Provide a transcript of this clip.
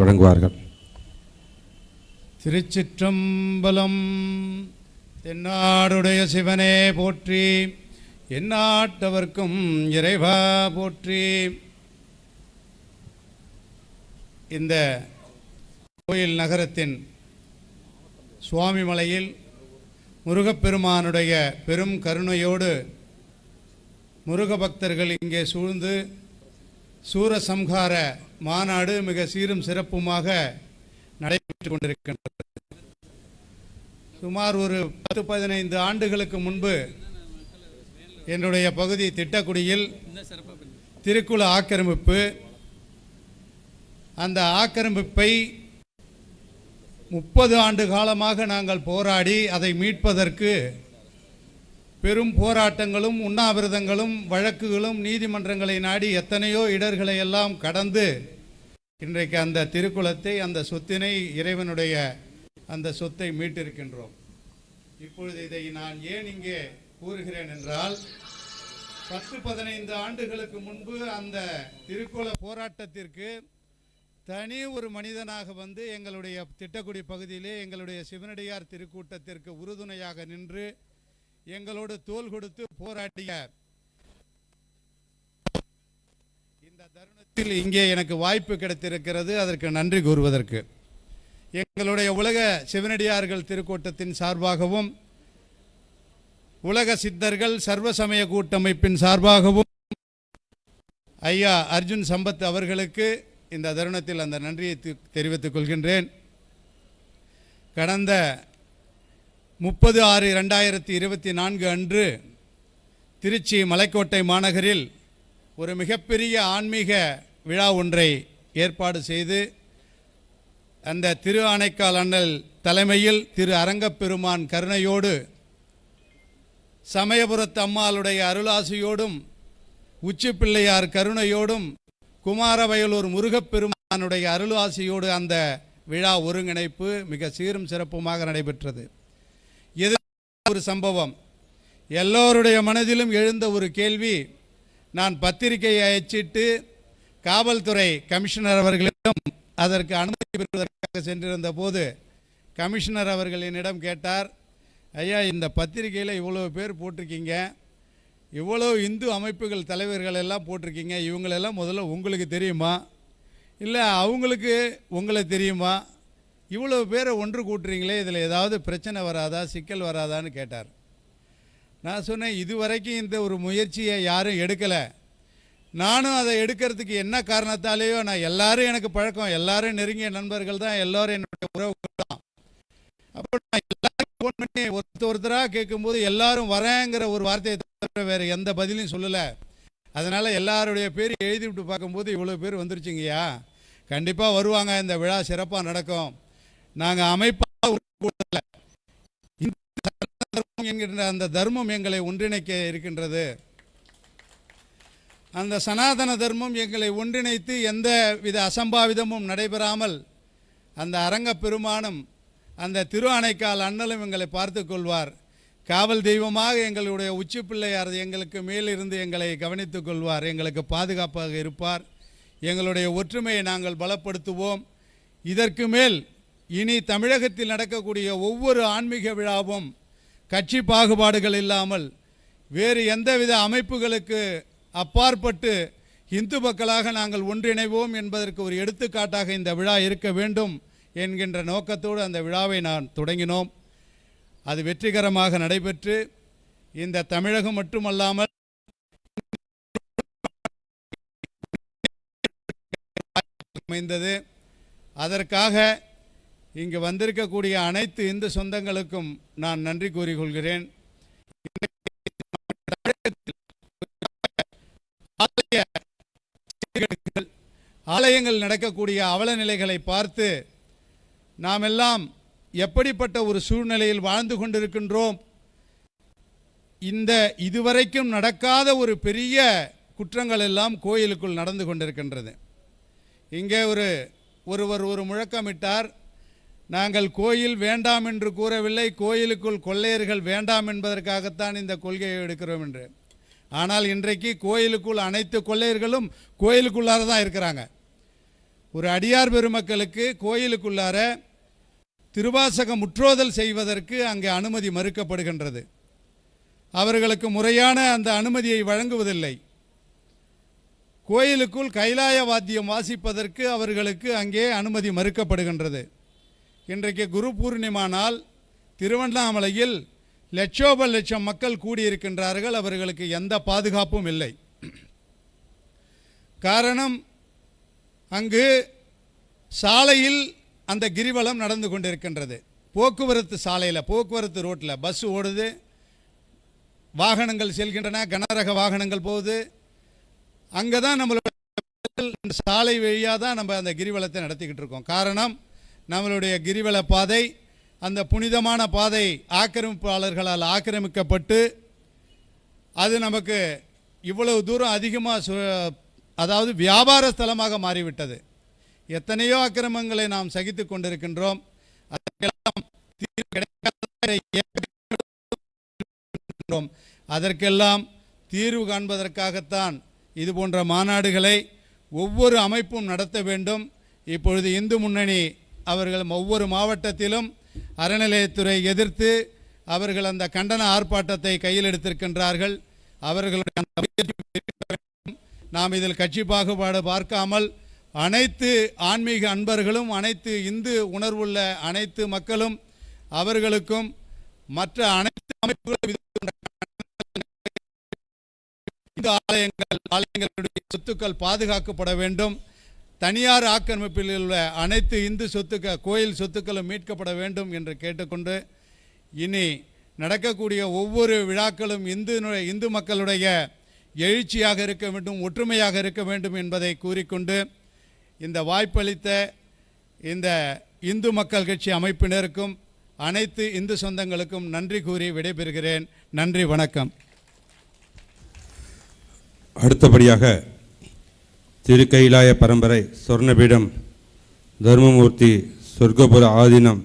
வழங்குவார்கள். திருச்சிற்றம்பலம் தென்னாடுடைய சிவனே போற்றி எந்நாட்டவர்க்கும் இறைவா போற்றி. இந்த கோயில் நகரத்தின் சுவாமிமலையில் முருகப்பெருமானுடைய பெரும் கருணையோடு முருக பக்தர்கள் இங்கே சூழ்ந்து சூரசம்ஹார மாநாடு மிக சீரும் சிறப்புமாக நடைபெற்று கொண்டிருக்கின்றது. சுமார் ஒரு பத்து பதினைந்து ஆண்டுகளுக்கு முன்பு என்னுடைய பகுதி திட்டக்குடியில் திருக்குள ஆக்கிரமிப்பு அந்த ஆக்கிரமிப்பை முப்பது ஆண்டு காலமாக நாங்கள் போராடி அதை மீட்பதற்கு பெரும் போராட்டங்களும் உண்ணாவிரதங்களும் வழக்குகளும் நீதிமன்றங்களை நாடி எத்தனையோ இடர்களை எல்லாம் கடந்து இன்றைக்கு அந்த திருக்குளத்தை அந்த சொத்தினை இறைவனுடைய அந்த சொத்தை மீட்டிருக்கின்றோம். இப்பொழுது இதை நான் ஏன் இங்கே கூறுகிறேன் என்றால் பத்து பதினைந்து ஆண்டுகளுக்கு முன்பு அந்த திருக்குள போராட்டத்திற்கு தனி ஒரு மனிதனாக வந்து எங்களுடைய திட்டக்குடி பகுதியிலே எங்களுடைய சிவனடியார் திருக்கூட்டத்திற்கு உறுதுணையாக நின்று எங்களோடு தோள் கொடுத்து போராடிய இந்த தருணத்தில் இங்கே எனக்கு வாய்ப்பு கிடைத்திருக்கிறது. அதற்கு நன்றி கூறுவதற்கு. எங்களுடைய உலக சிவனடியார்கள் திருக்கூட்டத்தின் சார்பாகவும் உலக சித்தர்கள் சர்வ சமய கூட்டமைப்பின் சார்பாகவும் ஐயா அர்ஜுன் சம்பத் அவர்களுக்கு இந்த தருணத்தில் அந்த நன்றியை தெரிவித்துக் கொள்கின்றேன். கடந்த முப்பது ஆறு ரெண்டாயிரத்தி இருபத்தி நான்கு அன்று திருச்சி மலைக்கோட்டை மாநகரில் ஒரு மிகப்பெரிய ஆன்மீக விழா ஒன்றை ஏற்பாடு செய்து அந்த திரு ஆணைக்கால் அண்ணல் தலைமையில் திரு அரங்கப்பெருமான் கருணையோடு சமயபுரத்து அம்மாளுடைய அருளாசியோடும் உச்சிப்பிள்ளையார் கருணையோடும் குமாரவயலூர் முருகப்பெருமானுடைய அருளாசியோடு அந்த விழா ஒருங்கிணைப்பு மிக சீரும் சிறப்புமாக நடைபெற்றது. ஒரு சம்பவம். எல்லோருடைய மனதிலும் எழுந்த ஒரு கேள்வி நான் பத்திரிகையை அச்சிட்டு காவல்துறை கமிஷனர் அவர்களிடம் அதற்கு அனுமதி பெறுவதற்காக சென்றிருந்த போது கமிஷனர் அவர்கள் என்னிடம் கேட்டார் ஐயா இந்த பத்திரிகையில் இவ்வளோ பேர் போட்டிருக்கீங்க. இவ்வளோ இந்து அமைப்புகள் தலைவர்கள் எல்லாம் போட்டிருக்கீங்க. இவங்களெல்லாம் முதல்ல உங்களுக்கு தெரியுமா? இல்லை அவங்களுக்கு உங்களை தெரியுமா? இவ்வளோ பேரை ஒன்று கூட்டுறீங்களே இதில் ஏதாவது பிரச்சனை வராதா சிக்கல் வராதான்னு கேட்டார். நான் சொன்னேன் இதுவரைக்கும் இந்த ஒரு முயற்சியை யாரும் எடுக்கலை. நானும் அதை எடுக்கிறதுக்கு என்ன காரணத்தாலேயோ நான் எல்லாரும் எனக்கு பழக்கம் எல்லாரும் நெருங்கிய நண்பர்கள் தான் எல்லோரும் என்னுடைய உறவுகள் தான். அப்போ நான் எல்லாரும் ஃபோன் பண்ணி ஒருத்தர் ஒருத்தராக கேட்கும்போது எல்லாரும் வரேங்கிற ஒரு வார்த்தையை தவிர வேறு எந்த பதிலையும் சொல்லலை. அதனால் எல்லாருடைய பேர் எழுதி விட்டு பார்க்கும்போது இவ்வளோ பேர் வந்துருச்சுங்கய்யா. கண்டிப்பாக வருவாங்க இந்த விழா சிறப்பாக நடக்கும். நாங்கள் அமைப்பாக இந்த தர்மம் என்கின்ற அந்த தர்மம் எங்களை ஒன்றிணைக்க இருக்கின்றது. அந்த சனாதன தர்மம் எங்களை ஒன்றிணைத்து எந்த வித அசம்பாவிதமும் நடைபெறாமல் அந்த அரங்க பெருமானும் அந்த திரு அணைக்கால் அண்ணலும் எங்களை பார்த்து கொள்வார். காவல் தெய்வமாக எங்களுடைய உச்சி பிள்ளையார் எங்களுக்கு மேலிருந்து எங்களை கவனித்துக் கொள்வார். எங்களுக்கு பாதுகாப்பாக இருப்பார். எங்களுடைய ஒற்றுமையை நாங்கள் பலப்படுத்துவோம். இதற்கு மேல் இனி தமிழகத்தில் நடக்கக்கூடிய ஒவ்வொரு ஆன்மீக விழாவும் கட்சி பாகுபாடுகள் இல்லாமல் வேறு எந்தவித அமைப்புகளுக்கு அப்பாற்பட்டு இந்து மக்களாக நாங்கள் ஒன்றிணைவோம் என்பதற்கு ஒரு எடுத்துக்காட்டாக இந்த விழா இருக்க வேண்டும் என்கின்ற நோக்கத்தோடு அந்த விழாவை நான் தொடங்கினோம். அது வெற்றிகரமாக நடைபெற்று இந்த தமிழகம் மட்டுமல்லாமல் அமைந்தது. அதற்காக இங்கு வந்திருக்கக்கூடிய அனைத்து இந்து சொந்தங்களுக்கும் நான் நன்றி கூறிக்கொள்கிறேன். ஆலயங்கள் நடக்கக்கூடிய அவல நிலைகளை பார்த்து நாம் எல்லாம் எப்படிப்பட்ட ஒரு சூழ்நிலையில் வாழ்ந்து கொண்டிருக்கின்றோம்? இந்த இதுவரைக்கும் நடக்காத ஒரு பெரிய குற்றங்கள் எல்லாம் கோயிலுக்குள் நடந்து கொண்டிருக்கின்றது. இங்கே ஒரு ஒருவர் ஒரு முழக்கமிட்டார். நாங்கள் கோயில் வேண்டாம் என்று கூறவில்லை கோயிலுக்குள் கொள்ளையர்கள் வேண்டாம் என்பதற்காகத்தான் இந்த கொள்கையை எடுக்கிறோம் என்று. ஆனால் இன்றைக்கு கோயிலுக்குள் அனைத்து கொள்ளையர்களும் கோயிலுக்குள்ளார தான் இருக்கிறாங்க. ஒரு அடியார் பெருமக்களுக்கு கோயிலுக்குள்ளார திருவாசக முற்றோதல் செய்வதற்கு அங்கே அனுமதி மறுக்கப்படுகின்றது. அவர்களுக்கு முறையான அந்த அனுமதியை வழங்குவதில்லை. கோயிலுக்குள் கைலாய வாத்தியம் வாசிப்பதற்கு அவர்களுக்கு அங்கே அனுமதி மறுக்கப்படுகின்றது. இன்றைக்கு குரு பூர்ணிமா நாள் திருவண்ணாமலையில் லட்சோப லட்சம் மக்கள் கூடியிருக்கின்றார்கள். அவர்களுக்கு எந்த பாதுகாப்பும் இல்லை. காரணம் அங்கு சாலையில் அந்த கிரிவலம் நடந்து கொண்டிருக்கின்றது. போக்குவரத்து சாலையில் போக்குவரத்து ரோட்டில் பஸ் ஓடுது. வாகனங்கள் செல்கின்றன கனரக வாகனங்கள் போகுது. அங்கே தான் நம்மளோட சாலை வழியாக தான் நம்ம அந்த கிரிவலத்தை நடத்திக்கிட்டு இருக்கோம். காரணம் நம்மளுடைய கிரிவல பாதை அந்த புனிதமான பாதை ஆக்கிரமிப்பாளர்களால் ஆக்கிரமிக்கப்பட்டு அது நமக்கு இவ்வளவு தூரம் அதிகமாக அதாவது வியாபார ஸ்தலமாக மாறிவிட்டது. எத்தனையோ அக்கிரமங்களை நாம் சகித்து கொண்டிருக்கின்றோம். அதற்கெல்லாம் அதற்கெல்லாம் தீர்வு காண்பதற்காகத்தான் இது போன்ற மாநாடுகளை ஒவ்வொரு அமைப்பும் நடத்த வேண்டும். இப்பொழுது இந்து முன்னணி அவர்கள் ஒவ்வொரு மாவட்டத்திலும் அறநிலையத்துறை எதிர்த்து அவர்கள் அந்த கண்டன ஆர்ப்பாட்டத்தை கையில் எடுத்திருக்கின்றார்கள் அவர்களுடைய வேண்டும். நாம் இதில் கட்சி பாகுபாடு பார்க்காமல் அனைத்து ஆன்மீக அன்பர்களும் அனைத்து இந்து உணர்வுள்ள அனைத்து மக்களும் அவர்களுக்கும் மற்ற அனைத்து அமைப்புகளும் இந்து ஆலயங்கள் ஆலயங்களுடைய சொத்துக்கள் பாதுகாக்கப்பட வேண்டும் தனியார் ஆக்கிரமிப்பில் உள்ள அனைத்து இந்து சொத்துக்கள் கோயில் சொத்துக்களும் மீட்கப்பட வேண்டும் என்று கேட்டுக்கொண்டு இனி நடக்கக்கூடிய ஒவ்வொரு விழாக்களும் இந்து இந்து மக்களுடைய எழுச்சியாக இருக்க வேண்டும் ஒற்றுமையாக இருக்க வேண்டும் என்பதை கூறிக்கொண்டு இந்த வாய்ப்பளித்த இந்த இந்து மக்கள் கட்சி அமைப்பினருக்கும் அனைத்து இந்து சொந்தங்களுக்கும் நன்றி கூறி விடைபெறுகிறேன். நன்றி வணக்கம். அடுத்தபடியாக திருக்கைலாய பரம்பரை சொர்ணபீடம் தர்மமூர்த்தி சொர்க்கபுர ஆதீனம்